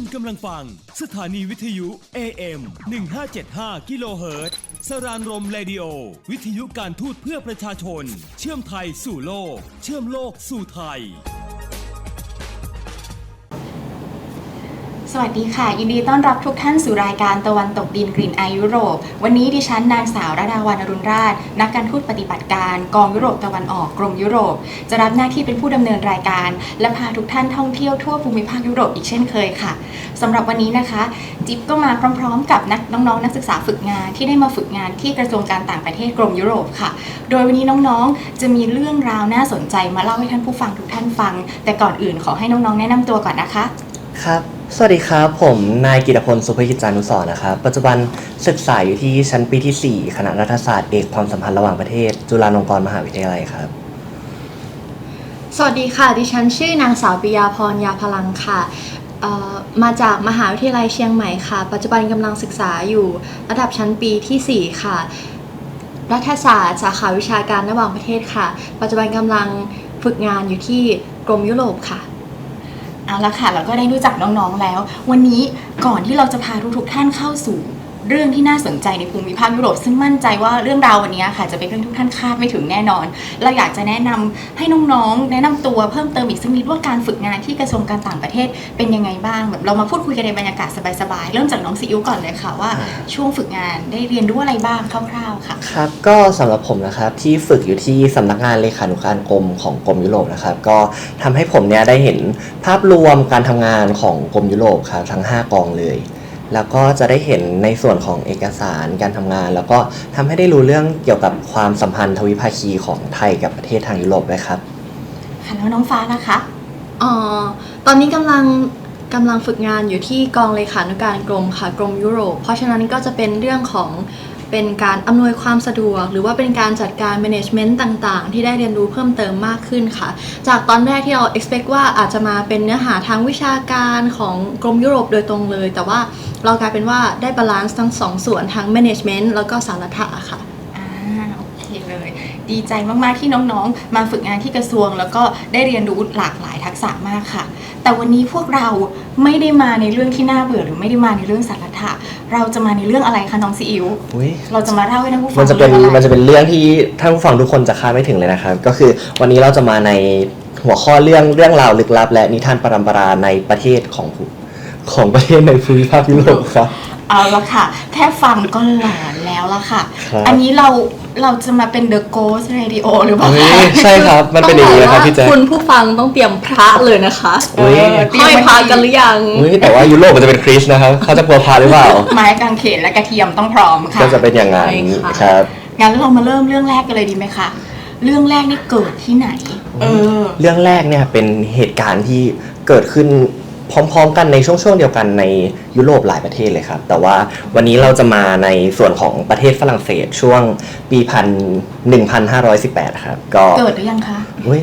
คุณกำลังฟัง สถานีวิทยุ AM 1575กิโลเฮิรตซ์สรานรมเรดิโอ วิทยุการทูตเพื่อประชาชน เชื่อมไทยสู่โลก เชื่อมโลกสู่ไทย สวัสดีค่ะ ยินดีต้อนรับทุกท่านสู่รายการตะวันตกดินกลิ่นไอยุโรป วันนี้ดิฉันนางสาวระดาวันอรุณราช นักการทูตปฏิบัติการกองยุโรปตะวันออกกรมยุโรป จะรับหน้าที่เป็นผู้ดำเนินรายการ และพาทุกท่านท่องเที่ยวทั่วภูมิภาคยุโรปอีกเช่นเคยค่ะสำหรับวันนี้นะคะ จิ๊บก็มาพร้อม ๆ กับนักน้องๆนักศึกษาฝึกงานที่ได้มาฝึกงานที่กระทรวงการต่างประเทศกรมยุโรปค่ะ โดยวันนี้น้องๆจะมีเรื่องราวน่าสนใจมาเล่าให้ท่านผู้ฟังทุกท่านฟัง แต่ก่อนอื่นขอให้น้องๆแนะนำตัวก่อนนะคะ ครับ สวัสดีครับ ผมนายกิตพลสุภกิจจานุสรนะครับ ปัจจุบันศึกษาอยู่ที่ชั้นปีที่ 4 คณะรัฐศาสตร์เอกความสัมพันธ์ระหว่างประเทศ จุฬาลงกรณ์มหาวิทยาลัยครับ สวัสดีค่ะ ดิฉันชื่อนางสาวปิยาพรยาพลังค่ะมาจากมหาวิทยาลัยเชียงใหม่ค่ะ ปัจจุบันกำลังศึกษาอยู่ระดับชั้นปีทีสี่4 ค่ะ รัฐศาสตร์ สาขาวิชาการระหว่างประเทศค่ะ ปัจจุบันกำลังฝึกงานอยู่ที่กรมยุโรปค่ะ เอาละค่ะ เราก็ได้รู้จักน้องๆแล้ว วันนี้ก่อนที่เราจะพาทุกๆท่านเข้าสู่ เรื่องที่น่าสนใจในภูมิภาคยุโรป ซึ่งมั่นใจว่าเรื่องราววันนี้ค่ะจะเป็นเรื่องทุกท่านคาดไม่ถึงแน่นอน เราอยากจะแนะนำให้น้องๆ แนะนำตัวเพิ่มเติมอีกสักนิดว่าการฝึกงานที่กระทรวงการต่างประเทศเป็นยังไงบ้างแบบเรามาพูดคุยกันในบรรยากาศสบายๆ เริ่มจากน้องซีอิ๊วก่อนเลยค่ะว่าช่วงฝึกงานได้เรียนรู้อะไรบ้างคร่าวๆค่ะครับก็สำหรับผมนะครับที่ฝึกอยู่ที่สำนักงานเลขานุการกรมของกรมยุโรปนะครับก็ทำให้ผมเนี่ยได้เห็นภาพรวมการทำงานของกรมยุโรปครับทั้ง 5 กองเลย แล้วก็จะได้เห็นในส่วนของเอกสารการทำงาน แล้วก็ทำให้ได้รู้เรื่องเกี่ยวกับความสัมพันธ์ทวิภาคีของไทยกับประเทศทางยุโรปด้วยครับ ค่ะแล้วน้องฟ้านะคะ อ๋อตอนนี้กำลังกำลังฝึกงานอยู่ที่กองเลขานุการกรมค่ะกรมยุโรป เพราะฉะนั้นก็จะเป็นเรื่องของ เป็นการอำนวยความสะดวก หรือว่าเป็นการจัดการ management ต่างๆ ที่ได้เรียนรู้เพิ่มเติมมากขึ้นค่ะ จากตอนแรกที่เรา expect ว่าอาจจะมาเป็นเนื้อหาทางวิชาการของกรมยุโรปโดยตรงเลย แต่ว่าเรากลายเป็นว่าได้บาลานซ์ทั้งสองส่วนทั้ง management แล้วก็สารถะค่ะอ่าโอเคเลยดีใจมาก ๆ ที่น้อง ๆ มาฝึกงานที่กระทรวง แล้วก็ได้เรียนรู้หลากหลายทักษะมากค่ะ แต่วันนี้พวกเราไม่ได้มาในเรื่องที่น่าเบื่อหรือไม่ได้มาในเรื่องสารถะเราจะมาในเรื่องอะไรคะน้องซีอิ๊วอุ๊ย เราจะมาเล่าให้ท่านผู้ฟังมันจะเป็นรื่องอไรมันจะเป็นเรื่องที่ท่านผู้ฟังทุกคนจะคาดไม่ถึงเลยนะครับ ก็คือวันนี้เราจะมาในหัวข้อเรื่องเรื่องราวลึกลับ และนิทานปรำปราในประเทศของภูของประเทศในภูมิภาคยุโรปครับ เอาละค่ะ แค่ฟังก็หลอนแล้วละค่ะ ครับ อันนี้เรา เราจะมาเป็น The Ghost Radio หรือเปล่าเฮ้คะยใช่ครับ มันเป็นอย่างนี้นะครับพี่แจ๊ค คุณผู้ฟังต้องเตรียมพระเลยนะคะเฮ้ยเตรีห้ยอยมไว้พระกันหรือยังอุ๊ยแต่ว่ายุโรปมันจะเป็นคริสต์นะครับ เขาจะกลัวพาหรือเปล่า ไม้กางเขนและกระเทียมต้องพร้อมค่ะ ก็จะเป็นอย่างนั้นใช่ค่ะ ครับ งั้นเรามาเริ่มเรื่องแรกกันเลยดีไหมคะ เรื่องแรกนี่เกิดที่ไหน เออ เรื่องแรกเนี่ยเป็นเหตุการณ์ที่เกิดขึ้น พร้อมๆ กันในช่วงๆเดียวกันในยุโรปหลายประเทศเลยครับ แต่ว่าวันนี้เราจะมาในส่วนของประเทศฝรั่งเศสช่วงปีพันหนึ่งพันห้าร้อยสิบแปดครับ ก็เกิดหรือยังคะอุ้ย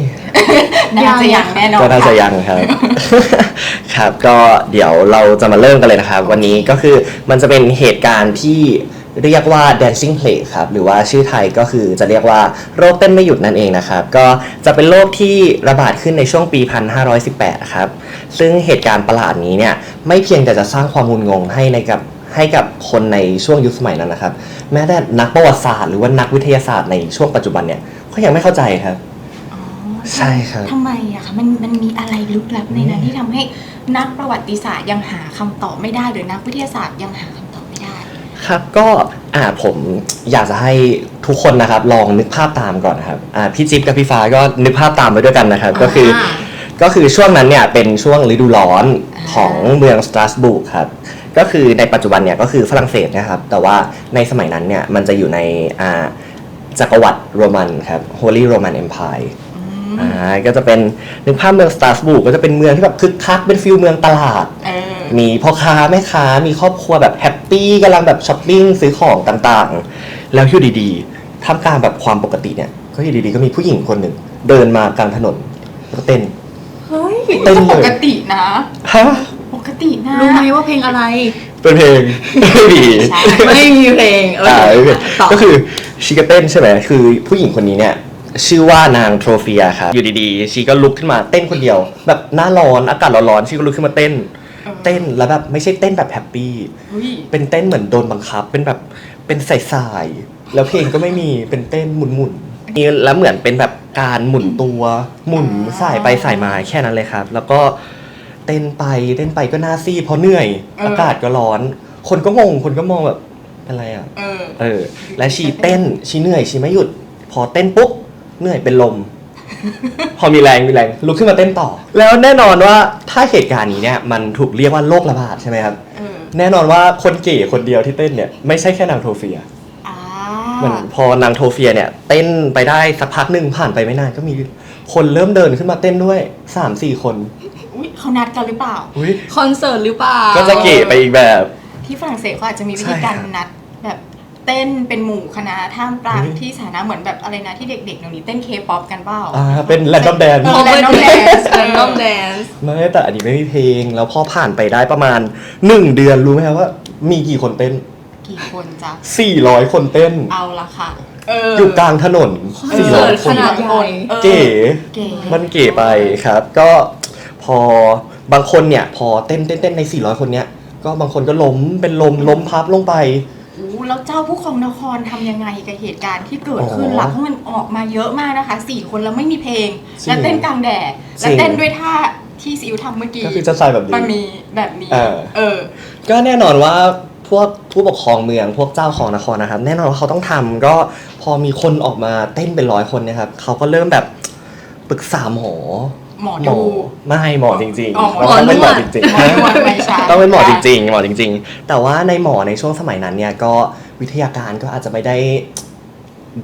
น่าจะยังแน่นอนก็น่าจะค่ยังครับ ครับ ก็เดี๋ยวเราจะมาเริ่มกันเลยนะครับ วันนี้ก็คือมันจะเป็นเหตุการณ์ที่ เรียกว่า dancing plague ครับ หรือว่าชื่อไทยก็คือจะเรียกว่าโรคเต้นไม่หยุดนั่นเองนะครับ ก็จะเป็นโรคที่ระบาดขึ้นในช่วงปี 1518 ครับ ซึ่งเหตุการณ์ประหลาดนี้เนี่ยไม่เพียงแต่จะสร้างความงุนงงให้ในกับให้กับคนในช่วงยุคสมัยนั้นนะครับ แม้แต่นักประวัติศาสตร์หรือว่านักวิทยาศาสตร์ในช่วงปัจจุบันเนี่ยก็ยังไม่เข้าใจครับอ๋อใช่ครับ ทำไมอะคะมันมันมีอะไรลึกลับในนั้นที่ทำให้นักประวัติศาสตร์ยังหาคำตอบไม่ได้หรือนักวิทยาศาสตร์ยังหาคำตอบไม่ได้ ครับก็อ่าผมอยากจะให้ทุกคนนะครับ ลองนึกภาพตามก่อนนะครับอ่าพี่จิ๊บกับพี่ฟ้าก็นึกภาพตามไปด้วยกันนะครับ ก็คืออ่าก็คือช่วงนั้นเนี่ยเป็นช่วงฤดูร้อนอ่าของเมืองสตราสบูร์กครับก็คือในปัจจุบันเนี่ยก็คือฝรั่งเศสนะครับ แต่ว่าในสมัยนั้นเนี่ยมันจะอยู่ในอ่าจักรวรรดิโรมันครับ Holy Roman Empire อ่าก็จะเป็นนึกภาพเมืองสตราสบูร์กก็จะเป็นเมืองที่แบบคึกคักเป็นฟิลเมืองตลาด เออ มีพ่อค้าแม่ค้ามีครอบครัวแบบแฮปปี้กำลังแบบช้อปปิ้งซื้อของต่างๆ แล้วอยู่ดีๆท่ามกลางแบบความปกติเนี่ยก็อยู่ดีๆก็มีผู้หญิงคนหนึ่งเดินมากลางถนนแล้วก็เต้น เฮ้ยเต้นเลย ปกตินะ ฮะปกตินะ รู้ไหมว่าเพลงอะไร เป็นเพลง ไม่ดี ใช่ ไม่มีเพลงเอออ่าโอเคต่อ ก็คือชีก็เต้นใช่ไหมคือผู้หญิงคนนี้เนี่ย ชื่อว่านางโทรเฟียครับอยู่ดีๆ ชีก็ลุกขึ้นมาเต้นคนเดียว แบบหน้าร้อนอากาศร้อนๆชีก็ลุกขึ้นมาเต้นออเต้นแล้วแบบไม่ใช่เต้นแบบแฮปปี้เฮ้ยเป็นเต้นเหมือนโดนบังคับ เป็นแบบเป็นสายๆแล้วเพลงก็ไม่มีเป็นเต้นหมุนๆนี่แล้วเหมือนเป็นแบบการหมุนตัวหมุนสายไปสายมาแค่นั้นเลยครับ แล้วก็เต้นไปเต้นไปก็หน้าซีดเพราะเหนื่อยเออออากาศก็ร้อน คนก็งงคนก็มองแบบอะไรอะเออเออ และชีเต้นชีเหนื่อยชีไม่หยุด พอเต้นปุ๊บ เหนื่อยเป็นลม พอมีแรงมีแรงลุกขึ้นมาเต้นต่อ แล้วแน่นอนว่าถ้าเหตุการณ์นี้เนี่ยมันถูกเรียกว่าโรคระบาดใช่ไหมครับเออแน่นอนว่าคนเก๋คนเดียวที่เต้นเนี่ยไม่ใช่แค่นางโทเฟีย อ่าเหมือนพอนางโทเฟียเนี่ย เต้นไปได้สักพักหนึ่งผ่านไปไม่นานก็มีคนเริ่มเดินขึ้นมาเต้นด้วย3ามสี่คนอุ้ยเขานัดกันหรือเปล่า อุ้ยคอนเสิร์ตหรือเปล่า ก็จะเก๋ไปอีกแบบ ที่ฝรั่งเศสเขาอาจจะมีวิธีใช่การครับ นัดแบบ เต้นเป็นหมู่คณะท่ามกลางอุ๊ย ที่สาธารณะเหมือนแบบอะไรนะที่เด็กๆเดี๋ยวนี้เต้นเคป๊อปกันเปล่า อ่าเป็นแรนดอมแดน เออ random dance แรนดอมแดนซ์ไม่แต่อันนี้ไม่มีเพลง แล้วพอผ่านไปได้ประมาณ 1 เดือนรู้ไหมครับว่า มีกี่คนเต้น กี่คนจ๊ะ400 คนเต้น เอาละค่ะเอออยู่กลางถนนคอนเสิร์ต400 คขน นาดใหญ่เออ เก๋ เก๋ มันเก๋ไปครับ ก็พอบางคนเนี่ย พอเต้นเต้นเต้นใน 400 คนเนี้ย ก็บางคนก็ล้มเป็นลมล้มพับลงไป โอ้แล้วเจ้าผู้ครองนครทำยังไงกับเหตุการณ์ที่เกิดขึ้นอ๋อล่ะเพราะมันออกมาเยอะมากนะคะสี่คนแล้วไม่มีเพลง จริงแล้วเต้นกลางแดดจริแล้วงเต้นด้วยท่าที่ซิวทำเมื่อกี้ก็คือจะใส่แบบนี้มันมีแบบนี้ เออ เออ ก็แน่นอนว่าพวกผู้ปกครองเมืองพวกเจ้าของนครนะครับ แน่นอนว่าเขาต้องทำก็พอมีคนออกมาเต้นเป็นร้อยคนเนะครับเขาก็เริ่มแบบปรึกษาหมอ หมอหมดูอไม่หมอจริงอ๋อๆต้องเป็นหมอจริงหมอนวดไม่ใช่ๆต้องเป็นหมอจริงๆหมอจริง ๆ แต่ว่าในหมอในช่วงสมัยนั้นเนี่ยก็วิทยาการก็อาจจะไม่ได้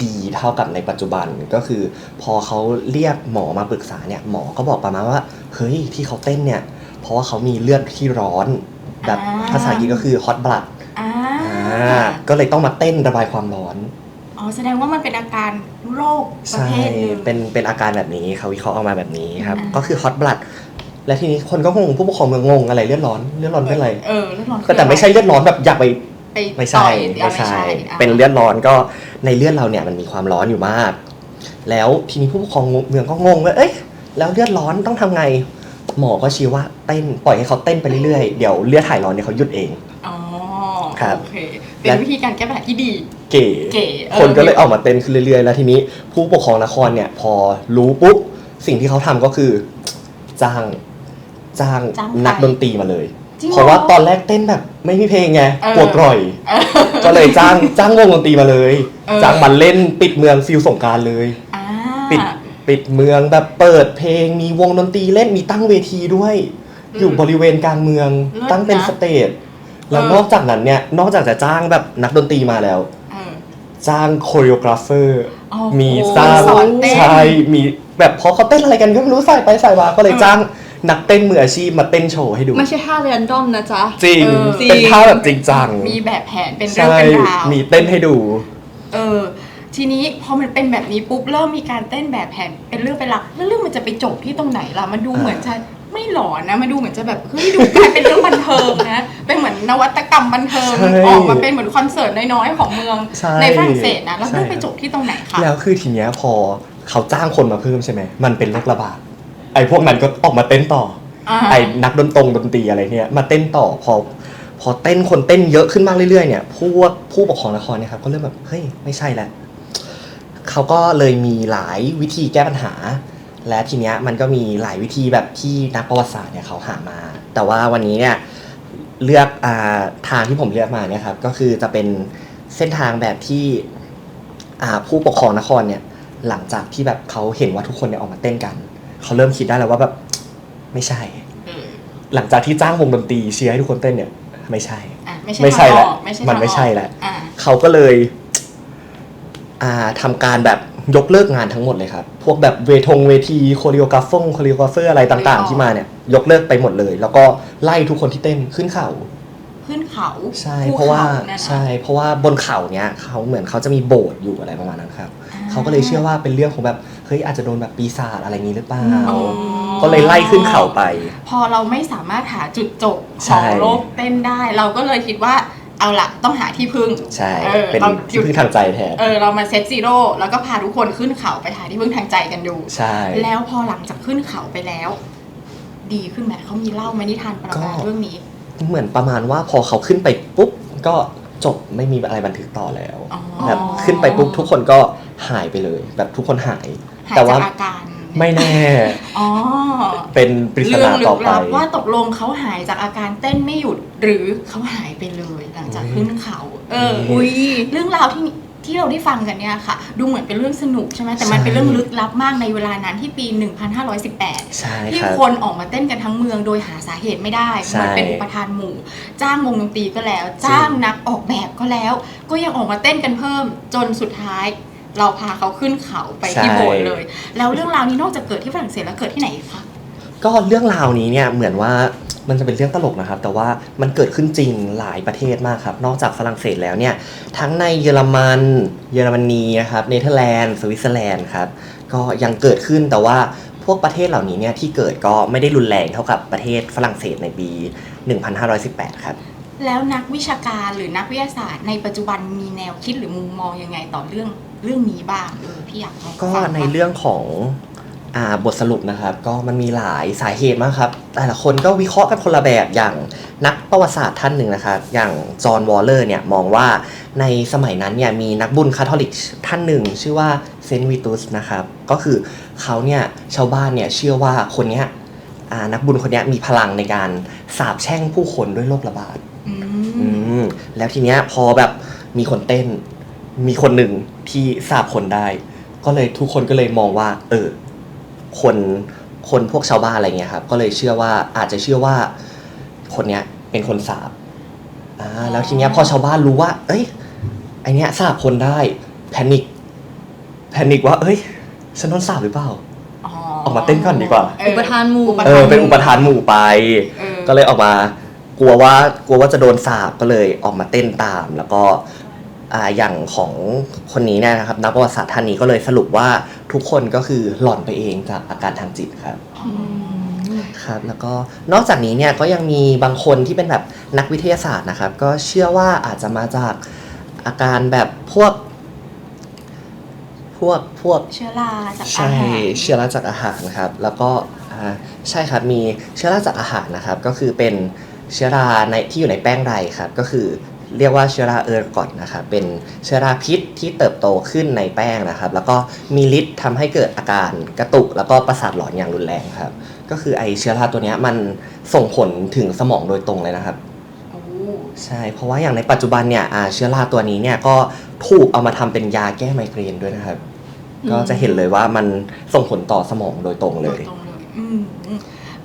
ดีเท่ากับในปัจจุบันก็คือ พอเขาเรียกหมอมาปรึกษาเนี่ยหมอก็บอกประมาณว่าเฮ้ยที่เขาเต้นเนี่ย เพราะว่าเขามีเลือดที่ร้อนแบบอ่า ภาษาอังกฤษก็คือ hot blood อ่าอ่าก็เลยต้องมาเต้นระบายความร้อน อ๋อแสดงว่ามันเป็นอาการโรคประใช่เภทหนึ่ง เป็นเป็นอาการแบบนี้เขาวิเคราะห์ออกมาแบบนี้ครับ อ่า ก็คือ hot blood และทีนี้คนก็งงผู้ปกครองเมืองงงอะไรเลือดร้อนเลือดร้อนเป็นอะไรเออเลือดร้อนก็แต่ไม่ใช่เลือดร้อนแบบอยากไป ไปไม่ใช่ต่อยอะไม่ใช่อะเป็นเลือดร้อนก็ในเลือดเราเนี่ยมันมีความร้อนอยู่มาก แล้วทีนี้ผู้ปกครองเมืองก็งงว่าเอ้ยแล้วเลือดร้อนต้องทำไง หมอก็ชี้ว่าเต้นปล่อยให้เขาเต้นไปเรื่อยๆ เดี๋ยวเลือดถ่ายร้อนเนี่ยเขาหยุดเอง อ๋อครับ โอเค เป็นวิธีการแก้ปัญหาที่ดี เก๋เก๋เออ คนก็เลยออกมาเต้นขึ้นเรื่อยๆ แล้วทีนี้ผู้ปกครองนครเนี่ยพอรู้ปุ๊บสิ่งที่เขาทำก็คือ จ้างจ้างจ้างนักใครดนตรีมาเลย จริงเหรอเพราะว่าตอนแรกเต้นแบบไม่มีเพลงไงเออปวดกร่อยเออก็เลยจ้างจ้างวงดนตรีมาเลย เออ จ้างมาเล่นปิดเมืองฟิลสงกรารเลย อ่าปิดปิดเมืองแบบเปิดเพลงมีวงดนตรีเล่นมีตั้งเวทีด้วยอืมอยู่บริเวณกลางเมืองเลิศตั้งเป็นนะสเตจแล้วเออ นอกจากนั้นเนี่ยนอกจากจะจ้างแบบนักดนตรีมาแล้วเออ จ้างโคโรกราฟเฟอร์ อ๋อมีโอ้สร้างสอนเต้น ใช่มีแบบพอเขาเต้นอะไรกันก็ไม่รู้ใส่ไปใส่มาก็เลยเออจ้างนักเต้นมืออาชีพมาเต้นโชว์ให้ดู ไม่ใช่ท่าเรนดอมนะจ๊ะจริง เออเป็นท่าแบบจริงจังมีแบบแผนเป็นเรื่องใช่เป็นราว มีเต้นให้ดู เออ ทีนี้พอมันเป็นแบบนี้ปุ๊บเริ่มมีการเต้นแบบแผนเป็นเรื่องเป็นราวแล้วเรื่องมันจะไปจบที่ตรงไหนล่ะ มันดูอ่า เหมือนจะ ไม่หลอนนะมันดูเหมือนจะแบบเฮ้ยดูกลายเป็นเรื่องบันเทิงนะ เป็นเหมือนนวัตกรรมบันเทิงใช่ออกมาเป็นเหมือนคอนเสิร์ตน้อยๆของเมืองใช่ในฝรั่งเศสนะแล้วเรื่องใช่ ไปจบที่ตรงไหนคะแล้วคือทีเนี้ยพอเขาจ้างคนมาเพิ่มใช่ไหม มันเป็นโรคระบาด ไอ้พวกนั้นก็ออกมาเต้นต่ออ่าไอ้นักดนตรงดนตรีอะไรเนี่ยมาเต้นต่อพอ พอเต้นคนเต้นเยอะขึ้นมากเรื่อยๆเนี่ยพวกผู้ปกครองนครเนี่ยครับก็เริ่มแบบเฮ้ยไม่ใช่แล้วเขาก็เลยมีหลายวิธีแก้ปัญหา และทีเนี้ยมันก็มีหลายวิธีแบบที่นักประวัติศาสตร์เนี่ยเขาหามา แต่ว่าวันนี้เนี่ยเลือกอาทางที่ผมเลือกมาเนี่ยครับก็คือจะเป็นเส้นทางแบบที่อ่าผู้ปกครองนครเนี่ยหลังจากที่แบบเขาเห็นว่าทุกคนเนี่ยออกมาเต้นกัน เขาเริ่มคิดได้แล้วว่าแบบไม่ใช่เออหลังจากที่จ้างวงดนตรีเชียร์ให้ทุกคนเต้นเนี่ย ไม่ใช่อะไม่ใช่ไม่ใช่ทางแล้วออกไม่ใช่มันทางไม่ใช่ออกแล้วอ่าเขาก็เลย อ่าทำการแบบ ยกเลิกงานทั้งหมดเลยครับ พวกแบบเวทงเวทีโคเรียกราฟงโคเรียกราฟเฟอร์อะไรต่างๆ ที่มาเนี่ยยกเลิกไปหมดเลย แล้วก็ไล่ทุกคนที่เต้นขึ้นเขาขึ้นเขาใช่ภูเพราะว่าขนั่นน่ะใช่ เพราะว่าบนเขาเนี้ยเขาเหมือนเขาจะมีโบสถ์อยู่อะไรประมาณนั้นครับอ่เขาก็เลยเชื่อว่าเป็นเรื่องของแบบเฮ้ยอาจจะโดนแบบปีศาจอะไรนี้หรือเปล่าอ๋อก็เลยไล่ขึ้นเขาไป พอเราไม่สามารถหาจุดจบขใช่องโลกเต้นได้ เราก็เลยคิดว่า เอาละต้องหาที่พึ่งใช่เออเป็นเราหที่ยุดพึ่งทางใจแทน เออเรามาเซตซีโร่แล้วก็พาทุกคนขึ้นเขาไปหาที่พึ่งทางใจกันดู ใช่ แล้วพอหลังจากขึ้นเขาไปแล้ว ดีขึ้นไหมเขามีเล่าไหมนิทานปรมาก็ เรื่องนี้เหมือนประมาณว่าพอเขาขึ้นไปปุ๊บ ก็จบไม่มีอะไรบันทึกต่อแล้ว อ๋อแบบขึ้นไปปุ๊บทุกคนก็หายไปเลย แบบทุกคนหาย หายแต่จาว่ากอาการ ไม่แน่ อ๋อเป็นปริศเรื่นาลึต่อกไป ลับว่าตกลงเขาหายจากอาการเต้นไม่หยุดหรือเขาหายไปเลยหลังจากขึ้นเขา เอออุ๊อุ้ยยเรื่องราวที่ที่เราได้ฟังกันเนี่ยค่ะ ดูเหมือนเป็นเรื่องสนุกใช่ไหมแต่มันใช่ เป็นเรื่องลึกลับมากในเวลานั้นที่ปี 1518 ใช่ที่ครับ คนออกมาเต้นกันทั้งเมืองโดยหาสาเหตุไม่ได้ ใช่มันเป็นอุปทานหมู่ จ้างวงดนตรีก็แล้ว จ้างนักออกแบบก็แล้ว ก็ยังออกมาเต้นกันเพิ่ม จนสุดท้าย เราพาเขาขึ้นเขาไปที่โบสถ์เลย แล้วเรื่องราวนี้นอกจากเกิดที่ฝรั่งเศสแล้วเกิดที่ไหนอีกคะก็เรื่องราวนี้เนี่ยเหมือนว่ามันจะเป็นเรื่องตลกนะครับ แต่ว่ามันเกิดขึ้นจริงหลายประเทศมากครับ นอกจากฝรั่งเศสแล้วเนี่ยทั้งในเยอรมัน เยอรมนีนะครับเนเธอร์แลนด์สวิตเซอร์แลนด์ครับก็ยังเกิดขึ้นแต่ว่าพวกประเทศเหล่านี้เนี่ยที่เกิดก็ไม่ได้รุนแรงเท่ากับประเทศฝรั่งเศสในปี 1518 ครับ แล้วนักวิชาการหรือนักวิทยาศาสตร์ในปัจจุบันมีแนวคิดหรือมุมมองยังไงต่อเรื่อง เรื่องนี้บ้างเออพี่อยากลองก็ฟังในบ้างเรื่องของอ่าบทสรุปนะครับ ก็มันมีหลายสาเหตุมากครับ แต่ละคนก็วิเคราะห์กันคนละแบบอย่างนักประวัติศาสตร์ท่านหนึ่งนะครับ อย่างจอห์นวอลเลอร์เนี่ยมองว่าในสมัยนั้นเนี่ยมีนักบุญคาทอลิกท่านหนึ่ง ชื่อว่าเซนต์วิตุสนะครับ ก็คือเขาเนี่ยชาวบ้านเนี่ยเชื่อว่าคนเนี้ยอ่านักบุญคนเนี้ยมีพลังในการสาบแช่งผู้คนด้วยโรคระบาด อือืมมแล้วทีเนี้ยพอแบบมีคนเต้น มีคนหนึ่งที่ทราบคนได้ ก็เลยทุกคนก็เลยมองว่า เออ คนคนพวกชาวบ้านอะไรเงี้ยครับ ก็เลยเชื่อว่าอาจจะเชื่อว่า คนเนี้ยเป็นคนสาบอ่าแล้วทีเนี้ยพอชาวบ้านรู้ว่า เอ้ยไอเนี้ยสาบคนได้แพนิคแพนิคว่า เอ้ยฉันโดนสาบหรือเปล่าอ๋อออกมาเต้นก่อนดีกว่า อุปทานหมู่เออเป็นอุปทานหมู่ไปเออก็เลยออกมากลัวว่ากลัวว่าจะโดนสาบก็เลยออกมาเต้นตาม แล้วก็ อ่าอย่างของคนนี้เนี่ยนะครับนักประวัติศาสตร์ท่านนี้ก็เลยสรุปว่าทุกคนก็คือหลอนไปเองจากอาการทางจิตครับอืมครับแล้วก็นอกจากนี้เนี่ยก็ยังมีบางคนที่เป็นแบบนักวิทยาศาสตร์นะครับ ก็เชื่อว่าอาจจะมาจากอาการแบบพวก พวกพวกเชื้อราจากอาใช่หารเชื้อราจากอาหารนะครับ แล้วก็อ่าใช่ครับมีเชื้อราจากอาหารนะครับ ก็คือเป็นเชื้อราในที่อยู่ในแป้งไรครับ ก็คือ เรียกว่าเชื้อราเออร์กอตนะครับเป็นเชื้อราพิษที่เติบโตขึ้นในแป้งนะครับ แล้วก็มีฤทธิ์ทำให้เกิดอาการกระตุก แล้วก็ประสาทหลอนอย่างรุนแรงครับ ก็คือไอเชื้อราตัวเนี้ยมันส่งผลถึงสมองโดยตรงเลยนะครับโอ้ใช่ เพราะว่าอย่างในปัจจุบันเนี่ยอ่าเชื้อราตัวนี้เนี่ยก็ถูกเอามาทำเป็นยาแก้ไมเกรนด้วยนะครับ ก็จะเห็นเลยว่ามันส่งผลต่อสมองโดยตรงเลโดยยตรงเลยอืมอืม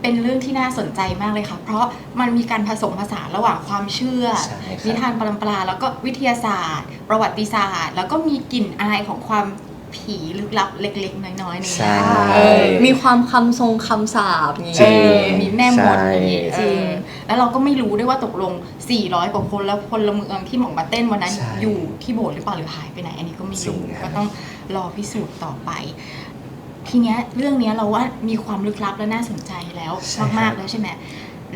เป็นเรื่องที่น่าสนใจมากเลยค่ะ เพราะมันมีการผสมผสานระหว่างความเชื่อ ใช่ครับนิทานปรำปราแล้วก็วิทยาศาสตร์ ประวัติศาสตร์ แล้วก็มีกลิ่นอายของความผีลึกลับเล็กๆ น้อยๆในใช่ นั้น เออมีความคำทรงคำสาบอย่างจริเองอมีแม่มดใช่อย่างงี้จริงเออแล้วเราก็ไม่รู้ด้วยว่าตกลง 400 กว่าคนแล้วพลเมืองที่หมองมาเต้นวันนั้นใช่อยู่ที่โบสถ์หรือเปล่าหรือหายไปไหน อันนี้ก็ไม่รู้จริงครับ ก็ต้องรอพิสูจน์ต่อไป ทีเนี้ยเรื่องเนี้ยเราว่ามีความลึกลับและน่าสนใจแล้วมากๆแล้วใช่ไหม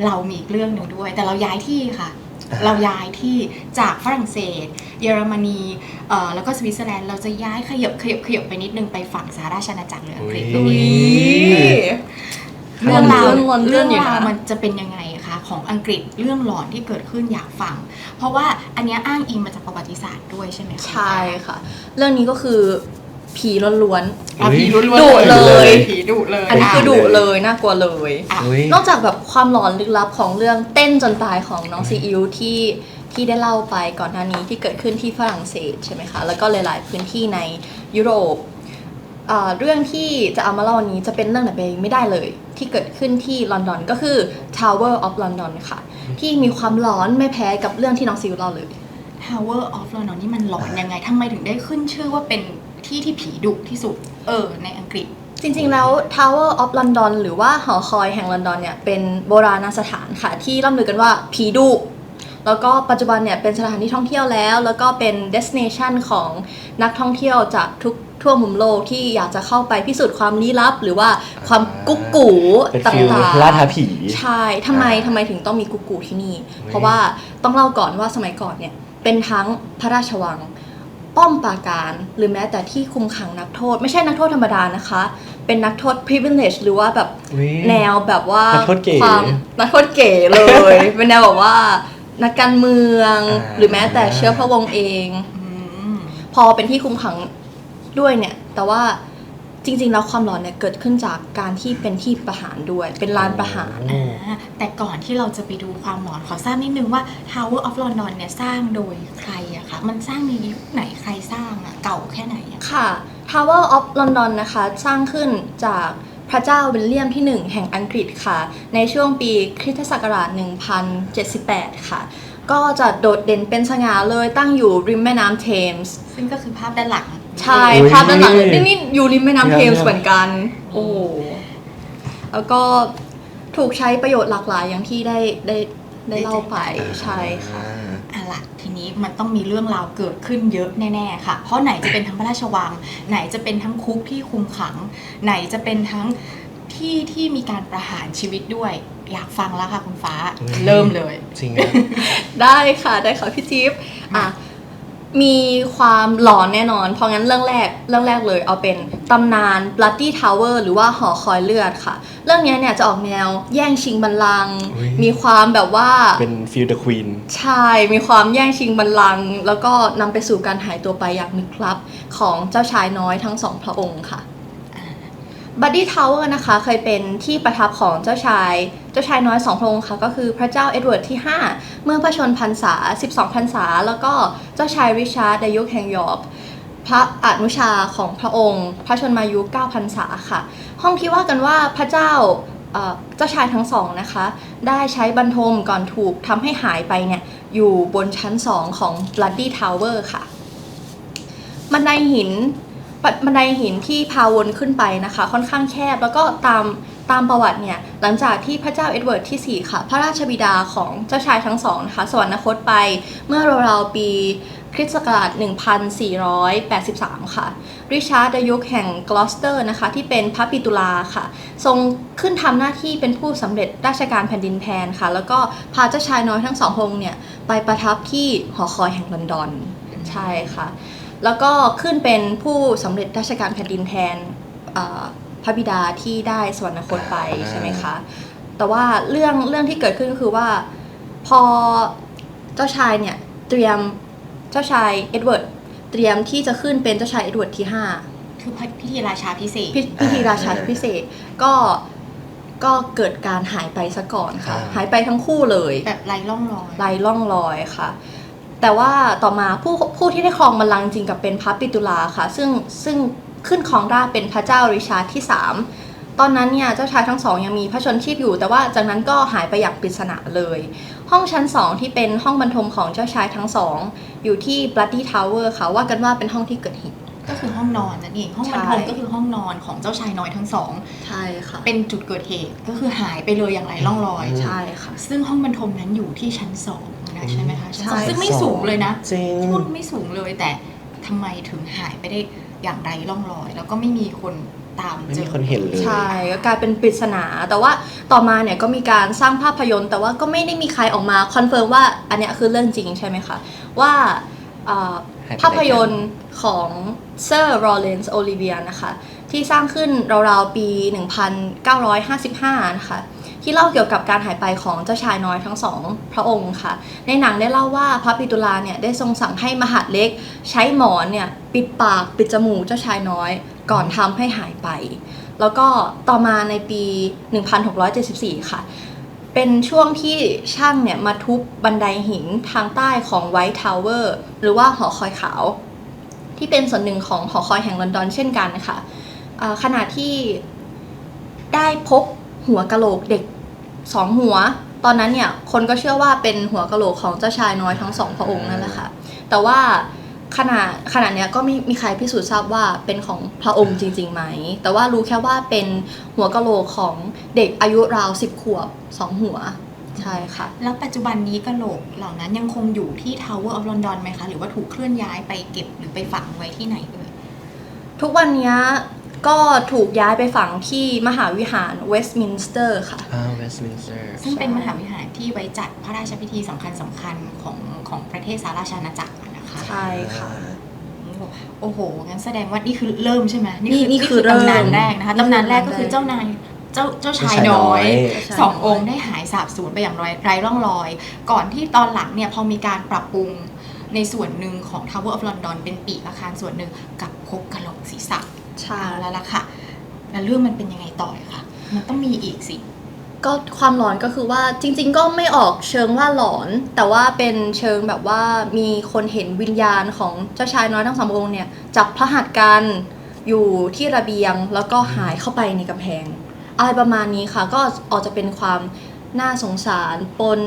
เรามีอีกเรื่องหนึ่งด้วย แต่เราย้ายที่ค่ะเราย้ายที่จากฝรั่งเศส เยอรมนีเอ่อแล้วก็สวิตเซอร์แลนด์เราจะย้ายขยับขยับขยับไปนิดนึงไปฝั่งสหราชอาณาจักรหรืออังกฤษอุ๊ด้วยยเรื่องราวเรื่องลอนดอนเรื่องอยู่ราวนะ มันจะเป็นยังไงคะของอังกฤษเรื่องหลอนที่เกิดขึ้นอยากฟัง เพราะว่าอันเนี้ยอ้างอิงมาจากประวัติศาสตร์ด้วยใช่ไหมคะ ใช่ค่ะ เรื่องนี้ก็คือ ผีล้วนอะผีล้วนๆดุเลย ผีดุเลยๆอันนี้คือดุเลยน่ากลัวเลยอะอุ๊ย นอกจากแบบความหลอนลึกลับของเรื่องเต้นจนตายของน้องซีอิ๊วที่ที่ได้เล่าไปก่อนหน้านี้ที่เกิดขึ้นที่ฝรั่งเศสใช่ไหมคะ แล้วก็หลาย ๆ พื้นที่ในยุโรปอ่าเรื่องที่จะเอามาเล่าวันนี้จะเป็นเรื่องไหนไปไม่ได้เลย ที่เกิดขึ้นที่ลอนดอนก็คือ Tower of London ค่ะ ที่มีความหลอนไม่แพ้กับเรื่องที่น้องซิวเล่าเลย Tower of London นี่มันหลอนยังไงทำไมถึงได้ขึ้นชื่อว่าเป็น ที่ที่ผีดุที่สุด เออ ในอังกฤษ จริงๆแล้ว Tower of London หรือว่าหอคอยแห่งลอนดอนเนี่ย เป็นโบราณสถานค่ะ ที่ร่ำลือกันว่าผีดุแล้วก็ปัจจุบันเนี่ย เป็นสถานที่ท่องเที่ยวแล้ว แล้วก็เป็น destination ของนักท่องเที่ยวจากทุกทั่วมุมโลกที่อยากจะเข้าไปพิสูจน์ความลี้ลับ หรือว่าความกุ๊กกูเป็นต่ฟิลางๆล่าท้าผีใช่ทำไมอ่าทำไมถึงต้องมีกุ๊กกูที่นี่ เพราะว่าต้องเล่าก่อนว่าสมัยก่อนเนี่ย เป็นทั้งพระราชวัง ป้อมปราการ หรือแม้แต่ที่คุมขังนักโทษ ไม่ใช่นักโทษธรรมดานะคะ เป็นนักโทษ privilege หรือว่าแบบอุ๊ยแนวแบบว่านักโทษเก๋ความนักโทษเก๋เลย เป็นแนวแบบว่านักการเมือง อ่า หรือแม้แต่เชื้อพระวงศ์เอง อืม พอเป็นที่คุมขังด้วยเนี่ย แต่ว่า จริงๆ แล้วความหลอนเนี่ยเกิดขึ้นจากการที่เป็นที่ประหารด้วย เป็นลานประหารโอ้อ่าแต่ก่อนที่เราจะไปดูความหลอนขอทราบนิดนึงว่า Tower of London เนี่ยสร้างโดยใครอะคะมันสร้างในยุคไหนใครสร้างอะเก่าแค่ไหนอะค่ะ Tower of London นะคะสร้างขึ้นจากพระเจ้าวิลเลียมที่ 1 แห่งอังกฤษค่ะ ในช่วงปีคริสตศักราช 1078 ค่ะ ก็จะโดดเด่นเป็นสง่าเลยตั้งอยู่ริมแม่น้ำเทมส์ซึ่งก็คือภาพด้านหลัง ใช่อุ๊ยภาพด้านหลังนี่นี่อยู่ริมแม่น้ำเทมส์เยี่ยมเหมือนกัน โอ้โหแล้วก็ถูกใช้ประโยชน์หลากหลายอย่างที่ได้ได้ได้เล่าไปใช่ค่ะ อะล่ะทีนี้มันต้องมีเรื่องราวเกิดขึ้นเยอะแน่ๆค่ะ เพราะไหนจะเป็นทั้งพระราชวัง ไหนจะเป็นทั้งคุกที่คุมขัง ไหนจะเป็นทั้งที่ที่มีการประหารชีวิตด้วย อยากฟังแล้วค่ะคุณฟ้าอุ๊ยเริ่มเลย จริงอะได้ค่ะได้ค่ะพี่จิ๊บอะ มีความหลอนแน่นอน เพราะงั้นเรื่องแรกเรื่องแรกเลยเอาเป็นตำนาน Bloody Tower หรือว่าหอคอยเลือดค่ะ เรื่องนี้เนี่ยจะออกแนวแย่งชิงบัลลังก์อุ๊ย มีความแบบว่า เป็นฟิลเดอะควีน ใช่ มีความแย่งชิงบัลลังก์แล้วก็นำไปสู่การหายตัวไปอย่างลึกลับ ของเจ้าชายน้อยทั้งสองพระองค์ค่ะ บัดดี้ทาวเวอร์นะคะเคยเป็นที่ประทับของเจ้าชาย เจ้าชายน้อยสองพระองค์ค่ะก็คือพระเจ้าเอ็ดเวิร์ดที่ 5 เมื่อพระชนพรรษา 12 พรรษา แล้วก็เจ้าชายริชาร์ดในยุคแห่งยอร์กพระอนุชาของพระองค์ พระชนมายุ9พรรษาค่ะ ห้องที่ว่ากันว่าพระเจ้าเจ้าชายทั้งสองนะคะ ได้ใช้บรรทมก่อนถูกทำให้หายไปเนี่ยอยู่บนชั้น 2 ของ Bloody Tower ค่ะบันไดหิน บบันไดหินที่พาวนขึ้นไปนะคะ ค่อนข้างแคบแล้วก็ตามตามประวัติเนี่ยหลังจากที่พระเจ้าเอ็ดเวิร์ดที่ 4 ค่ะ พระราชบิดาของเจ้าชายทั้งสองนะคะสวรรคตไปเมื่อราวๆปีคริสต์ศักราช 1483 ค่ะ ริชาร์ดดยุคแห่งกลอสเตอร์นะคะ ที่เป็นพระปิตุลาค่ะ ทรงขึ้นทำหน้าที่เป็นผู้สำเร็จราชการแผ่นดินแทนค่ะ แล้วก็พาเจ้าชายน้อยทั้งสองพระองค์เนี่ย ไปประทับที่หอคอยแห่งลอนดอน ใช่ค่ะ แล้วก็ขึ้นเป็นผู้สำเร็จราชการแผ่นดินแทนเอ่อพระบิดาที่ได้สวรรคตไปอ่าใช่ไหมคะ แต่ว่าเรื่องเรื่องที่เกิดขึ้นก็คือว่า พอเจ้าชายเนี่ยเตรียมเจ้าชายเอ็ดเวิร์ดเตรียมที่จะขึ้นเป็นเจ้าชายเอ็ดเวิร์ดที่ 5 คือพิธีราชาพิเศษ พิพิธีราชาพิเศษก็ก็เกิดการหายไปซะก่อนค่ะอ่าหายไปทั้งคู่เลย แบบไร้ร่องรอยไร้ร่องรอยค่ะ แต่ว่าต่อมาผู้ผู้ที่ได้ครองบัลลังก์จริงกับเป็นพระปิตุลาค่ะ ซึ่งซึ่งขึ้นครองราชย์เป็นพระเจ้าริชาร์ดที่ 3 ตอนนั้นเนี่ยเจ้าชายทั้งสองยังมีพระชนชีพอยู่ แต่ว่าจากนั้นก็หายไปอย่างปริศนาเลย ห้องชั้น 2 ที่เป็นห้องบรรทมของเจ้าชายทั้งสองอยู่ที่ Bloody Tower ค่ะว่ากันว่าเป็นห้องที่เกิดเหตุก็คือห้องนอนนั่นเองห้องบรรทมใช่ก็คือห้องนอนของเจ้าชายน้อยทั้งสองใช่ค่ะเป็นจุดเกิดเหตุก็คือหายไปเลยอย่างไรร่องรอยใช่ค่ะซึ่งห้องบรรทมนั้นอยู่ที่ชั้นสอง นะใช่ไหมคะชั้นสองใช่ซึ่งไม่สูงเลยนะจริงพูดไม่สูงเลยแต่ทำไมถึงหายไปได้อย่างไรร่องรอย แล้วก็ไม่มีคนตามไม่เจมีอคนเห็นเลย ใช่ก็กลายเป็นปริศนา แต่ว่าต่อมาเนี่ยก็มีการสร้างภาพยนตร์ แต่ว่าก็ไม่ได้มีใครออกมาคอนเฟิร์มว่าอันเนี้ยคือเรื่องจริงใช่ไหมคะ ว่าเอ่อหายไปไหนกันภาพยนตร์ของเซอร์โรเลนส์โอลิเวียนะคะ ที่สร้างขึ้นราวๆ ปี 1955 นะคะ ที่เล่าเกี่ยวกับการหายไปของเจ้าชายน้อยทั้งสองพระองค์ค่ะ ในหนังได้เล่าว่าพระปิตุลาเนี่ยได้ทรงสั่งให้มหาดเล็ก ใช้หมอนเนี่ยปิดปากปิดจมูกเจ้าชายน้อย ก่อนทำให้หายไป แล้วก็ต่อมาในปี 1674 ค่ะเป็นช่วงที่ช่างเนี่ยมาทุบบันไดหินทางใต้ของไวท์ทาวเวอร์หรือว่าหอคอยขาว ที่เป็นส่วนหนึ่งของหอคอยแห่งลอนดอนเช่นกันนะคะอ่าขณะที่ได้พบ หัวกะโหลกเด็กสองหัว ตอนนั้นเนี่ยคนก็เชื่อว่าเป็นหัวกะโหลกของเจ้าชายน้อยทั้งสองพระองค์นั่นแหละค่ะ แต่ว่าขณะขณะเนี้ยก็ไม่มีใครพิสูจน์ทราบว่าเป็นของพระองค์จริงๆไหม แต่ว่ารู้แค่ว่าเป็นหัวกะโหลกของเด็กอายุราวสิบขวบสองหัวใช่ค่ะ แล้วปัจจุบันนี้กะโหลกเหล่านั้นยังคงอยู่ที่ Tower of London ไหมคะ หรือว่าถูกเคลื่อนย้ายไปเก็บหรือไปฝังไว้ที่ไหนเอ่ยทุกวันเนี้ย ก็ถูกย้ายไปฝังที่มหาวิหารเวสต์มินสเตอร์ค่ะ อ่าเวสต์มินสเตอร์ซึ่งเป็นมหาวิหารที่ไว้จัดพระราชพิธีสำคัญสำคัญของของประเทศสาราชาณาจักรอะนะคะ ใช่ค่ะอืมโอ้โห งั้นแสดงว่านี่คือเริ่มใช่ไหมนี่นี่คือตำนานเริ่มแรกนะคะนี่คือตำนานแรกก็คือตำนานแรกเจ้านายเจ้าเจ้าชายเจ้าชายน้น้ออยยสององค์ได้หายสาบสูญไปอย่างไร้ไร้ร่องรอย ก่อนที่ตอนหลังเนี่ยพอมีการปรับปรุงในส่วนหนึ่งของ Tower of London เป็นปีกอาคารส่วนหนึ่งกับพบกระโหลกศีรษะ ใช่เอาแล้วล่ะค่ะ แล้วเรื่องมันเป็นยังไงต่อคะมันต้องมีอีกสิ ก็ความหลอนก็คือว่าจริง ๆ ก็ไม่ออกเชิงว่าหลอน แต่ว่าเป็นเชิงแบบว่ามีคนเห็นวิญญาณของเจ้าชายน้อยทั้งสององค์เนี่ยจับพระหัตถ์กันอยู่ที่ระเบียงแล้วก็หายเข้าไปในกำแพง อะไรประมาณนี้ค่ะ ก็ออกจะเป็นความน่าสงสารปน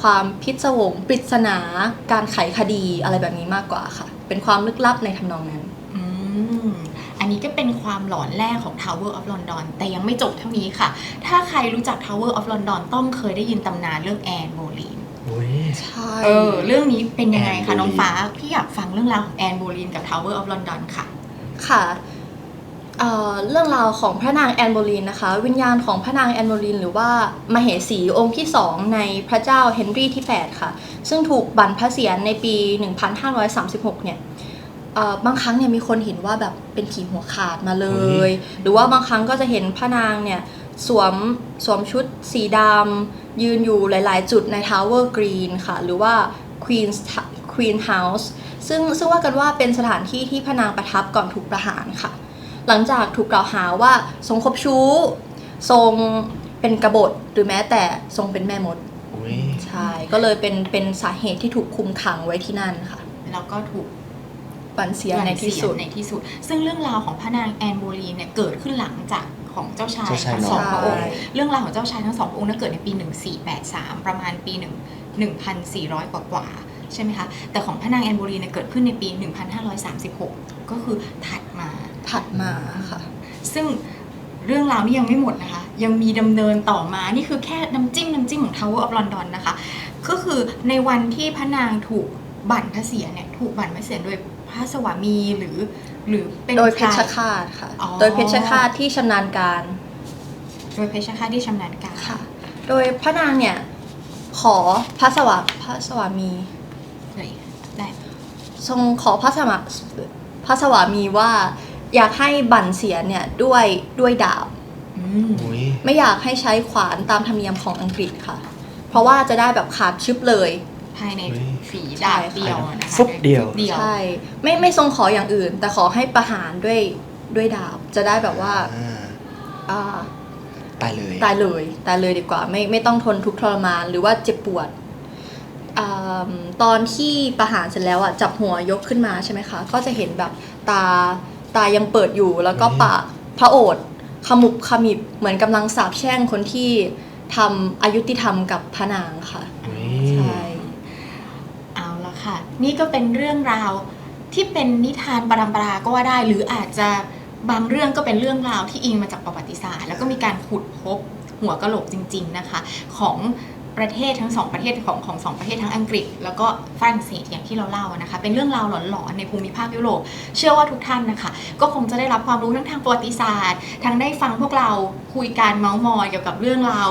ความพิศวงปริศนา การไขคดีอะไรแบบนี้มากกว่าค่ะ เป็นความลึกลับในทำนองนั้น นนี้ก็เป็นความหลอนแรกของ Tower of London แต่ยังไม่จบเท่านี้ค่ะ ถ้าใครรู้จัก Tower of London ต้องเคยได้ยินตำนานเรื่องแอนโบลีนอุ้ยใช่เออเรื่องนี้เป็นยังไงแอนคะโบลีนน้องฟ้า พี่อยากฟังเรื่องราวของแอนโบลีนกับ Tower of London ค่ะ ค่ะเอ่อเรื่องราวของพระนางแอนโบลีนนะคะ วิญญาณของพระนางแอนโบลีนหรือว่ามเหสีองค์ที่สองในพระเจ้าเฮนรี่ที่ 8 ค่ะ ซึ่งถูกบั่นพระเศียรในปี 1536 เนี่ยเอ่อ บางครั้งเนี่ยมีคนเห็นว่าแบบเป็นผีหัวขาดมาเลย หรือว่าบางครั้งก็จะเห็นพระนางเนี่ยสวมสวมชุดสีดำยืนอยู่หลาย ๆ จุดใน Tower Green ค่ะ หรือว่า Queen's Queen House ซึ่งซึ่งว่ากันว่าเป็นสถานที่ที่พระนางประทับก่อนถูกประหารค่ะ หลังจากถูกกล่าวหาว่าทรงคบชู้ ทรงเป็นกบฏหรือแม้แต่ทรงเป็นแม่มดอุ้ยใช่ ก็เลยเป็นเป็นสาเหตุที่ถูกคุมขังไว้ที่นั่นค่ะ แล้วก็ถูก บันเสียในที่สุดในที่สุด ซึ่งเรื่องราวของพระนางแอนโบลีนเนี่ยเกิดขึ้นหลังจากของเจ้าชายเจ้าชายทั้งสองน้อยพระองค์ใช่เรื่องราวของเจ้าชายทั้งสองพระองค์นั้นเกิดในปี 1483 ประมาณปี1 1,400 กว่ากว่าๆใช่ไหมคะ แต่ของพระนางแอนโบลีนเนี่ยเกิดขึ้นในปี 1536 ก็คือถัดมา ถัดมาค่ะ ซึ่งเรื่องราวนี้ยังไม่หมดนะคะ ยังมีดำเนินต่อมา นี่คือแค่น้ำจิ้มน้ำจิ้มของ Tower of London นะคะ ก็คือในวันที่พระนางถูก บั่นพระเศียรเนี่ยถูกบั่นพระเศียรโดยพระสวามีหรือหรือเป็นโดยเพใครชรฆาตค่ะอ๋อโดยเพชรฆาตที่ชำนาญการ โดยเพชฌฆาตที่ชำนาญการค่ะ โดยพระนางเนี่ยขอพระสวาพระสวามีเลยได้ทรงขอพระสมาพระสวามีว่าอยากให้บั่นเสียรเนี่ยด้วยด้วยดาบอืมอุ้ยไม่อยากให้ใช้ขวานตามธรรมเนียมของอังกฤษค่ะ เพราะว่าจะได้แบบขาดชึบเลย ภายในเฮ้ยฝีดาบเดียวนะคะฟุบเดียวฟุบเดียว ใช่ไม่ไม่ทรงขออย่างอื่น แต่ขอให้ประหารด้วยด้วยดาบจะได้แบบว่าอ่าอ่าตายเลยตายเลยตายเลยดีกว่า ไม่ไม่ต้องทนทุกข์ทรมานหรือว่าเจ็บปวดอ่าตอนที่ประหารเสร็จแล้วอะจับหัวยกขึ้นมาใช่ไหมคะ ก็จะเห็นแบบตาตายังเปิดอยู่แล้วก็ปากพระโอษฐ์ขมุบขมิบเหมือนกำลังสาบแช่งคนที่ทำอายุติธรรมกับพระนางค่ะอุ้ยใช่เอาละ ค่ะ นี่ก็เป็นเรื่องราวที่เป็นนิทานปรัมปราก็ว่าได้ หรืออาจจะบางเรื่องก็เป็นเรื่องราวที่อิงมาจากประวัติศาสตร์ แล้วก็มีการขุดพบหัวกะโหลกจริง ๆนะคะ ของประเทศทั้งสองประเทศของของสองประเทศทั้งอังกฤษ แล้วก็ฝรั่งเศสอย่างที่เราเล่านะคะ เป็นเรื่องราวหลอนๆในภูมิภาคยุโรปเชื่อว่าทุกท่านนะคะ ก็คงจะได้รับความรู้ทั้งทางประวัติศาสตร์ ทั้งได้ฟังพวกเราคุยการเมาส์มอยเกี่ยวกับเรื่องราว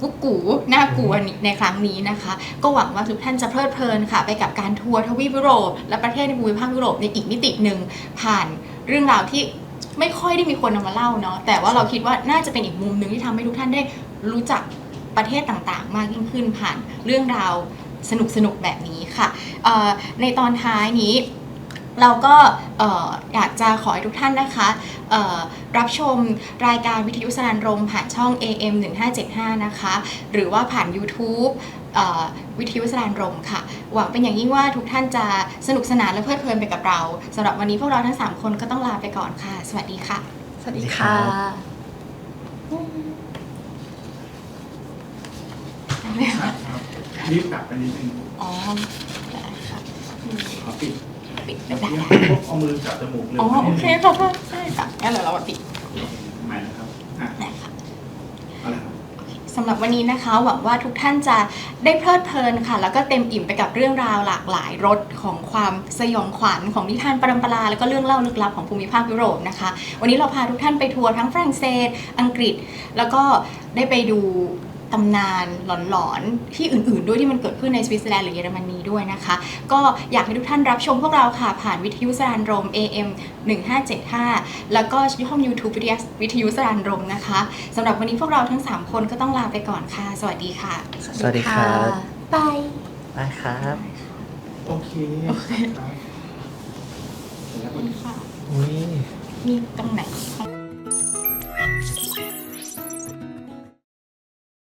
กุ๊กกูน่ากลัวในครั้งนี้นะคะ ก็หวังว่าทุกท่านจะเพลิดเพลินค่ะ ไปกับการทัวร์ทวีปยุโรป และประเทศในภูมิภาคยุโรปในอีกมิติหนึ่งผ่านเรื่องราวที่ไม่ค่อยได้มีคนนำมาเล่าเนาะแต่ว่าเราคิดว่าน่าจะเป็นอีกมุมหนึ่งที่ทำให้ทุกท่านได้รู้จักประเทศต่างๆ มากยิ่งขึ้นผ่านเรื่องราวสนุกๆแบบนี้ค่ะในตอนท้ายนี้ เราก็เอ่ออยากจะขอให้ทุกท่านนะคะเอ่อรับชมรายการวิทยุสนานรมผ่านช่อง AM 1575นะคะ หรือว่าผ่าน YouTube เอ่อวิทยุสนานรมค่ะ หวังเป็นอย่างยิ่งว่าทุกท่านจะสนุกสนานและเพลิดเพลินไปกับเราสำหรับวันนี้พวกเราทั้ง 3 คนก็ต้องลาไปก่อนค่ะ สวัสดีค่ะ สวัสดีค่ะครับครับรีบกลับไปนิดนึงอ๋อได้ค่ะขอปิด ปิดเดี๋ยวได้พวกเอามือจับจมูกเลยอ๋อโอเคขอบคุณใช่ค่ะงั้นเดี๋ยวเราปิดใหม่นะครับอะได้ค่ะเอาละครับ สำหรับวันนี้นะคะหวังว่าทุกท่านจะได้เพลิดเพลินค่ะ แล้วก็เต็มอิ่มไปกับเรื่องราวหลากหลายรสของความสยองขวัญของนิทานปรัมปราแล้วก็เรื่องเล่าลึกลับของภูมิภาคยุโรปนะคะ วันนี้เราพาทุกท่านไปทัวร์ทั้งฝรั่งเศส อังกฤษ แล้วก็ได้ไปดู ตำนานหลอนๆ ที่อื่นๆ ด้วยที่มันเกิดขึ้นในสวิตเซอร์แลนด์หรือเยอรมนีด้วยนะคะ ก็อยากให้ทุกท่านรับชมพวกเราค่ะ ผ่านวิทยุสรานรม AM 1575 แล้วก็ช่อง YouTube วิทยุวิทยุสรานรมนะคะสำหรับวันนี้พวกเราทั้ง 3 คนก็ต้องลาไปก่อนค่ะ สวัสดีค่ะ สวัสดีครับบายบายครับ โอเคครับเสร็จแล้วขอบคุณค่ะ อุ้ยมีตรงไหน